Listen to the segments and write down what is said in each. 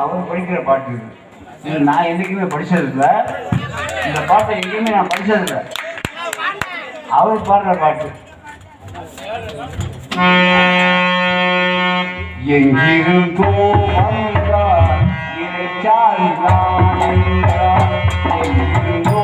அவர் படிக்கிற பாட்டு இது. நான் என்னைக்குமே படிச்சதில்லை. இந்த பாட்டை எங்கேயுமே நான் படிச்சதில்லை. அவர் பாடுற பாட்டு. எங்கிருந்தோ வந்தார் இறைச்சால் நான் எங்கிருந்தோ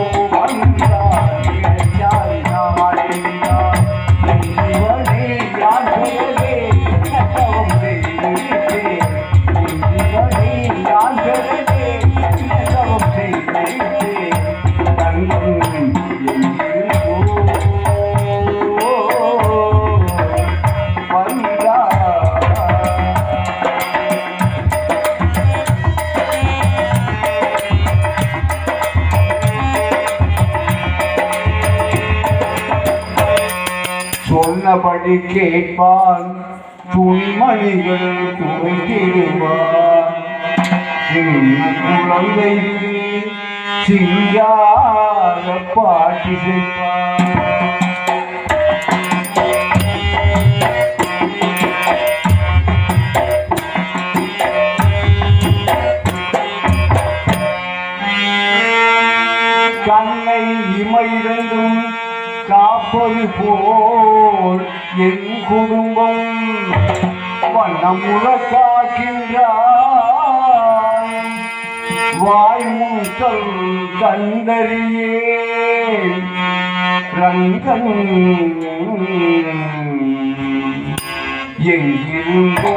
சொன்னபடி கேட்பான் துணிமணிகள் துவைத்திடுவான் சின்ன சிங்கார பாட்டு செய்வான் என் குடும்பம் வண்ணம் காக்கின்றாய் வாய்மூத்தல் கண்டறியே ரங்கன் எங்கிருந்தோ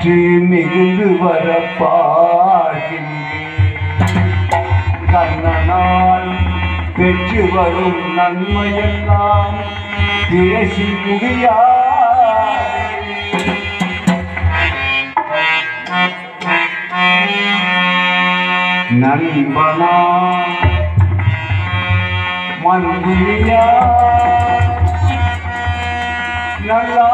காற்று மிகுந்து வர பார்க்கின்றேன் கண்ணனால் பெற்று வரும் நன்மையெல்லாம் பேசி முடியாது நண்பனா மந்திரியா நல்லா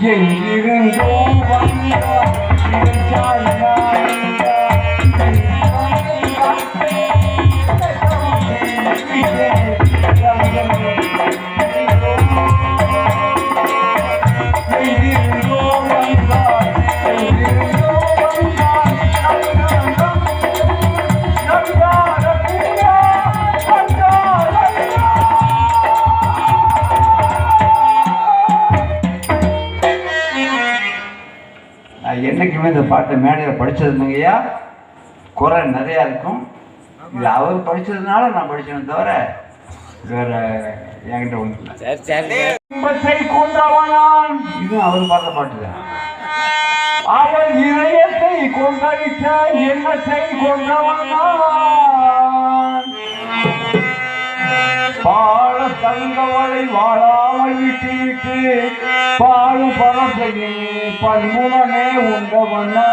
Yeah, yeah, yeah. பாட்டை மேடையில் படித்ததுங்கய்யா குறை நிறையா இருக்கும். இது அவர் படித்ததுனால நான் படிச்சேனே தவிர வேற என்கிட்ட ஒன்றும் இல்லை. அவர் பாடுற பாட்டு தான். அவன் இதயத்தை கொண்டடித்த எண்ணத்தை கொண்டவனான் பாழ தங்கவளை வாழாமல் விட்டு விட்டு பாழும் பரப்பையே பன்முனே உண்டவனா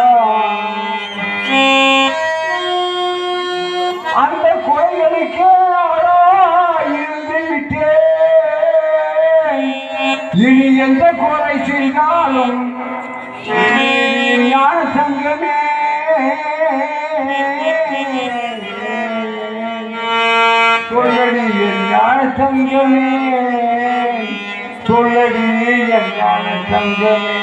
அந்த குறைகளுக்கே இருந்து விட்டேன். இனி எந்த குறை செய்தாலும் ஞான சங்கமே சொல்லடி என் ஞான சங்கமே சொல்லடி என் தங்கமே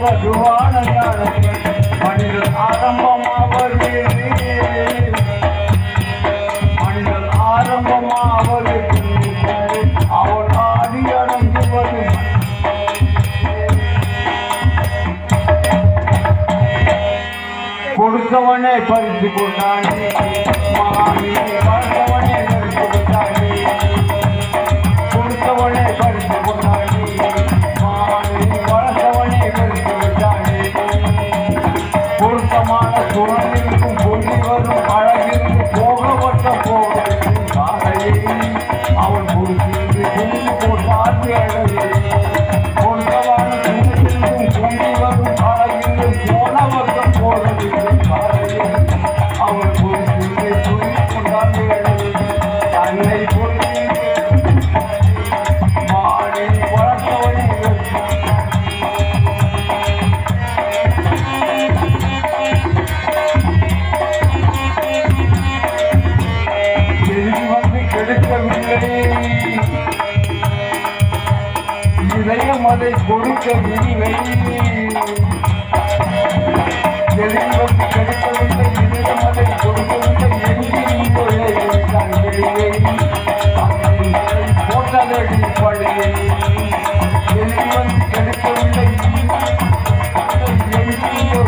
லகுவான ஞானங்கள் மனிதன் ஆரம்பமா வருவீர் மனிதன் ஆரம்பமா கொடுத்தவனே பறித்து கொண்டானே. மகானே வந்தவனே மலை பொறுக்க விரிவை எதிர்வம் கிடைக்கவில்லை இடமலை கொடுக்கவில்லை கிடைக்கவில்லை எங்கியோ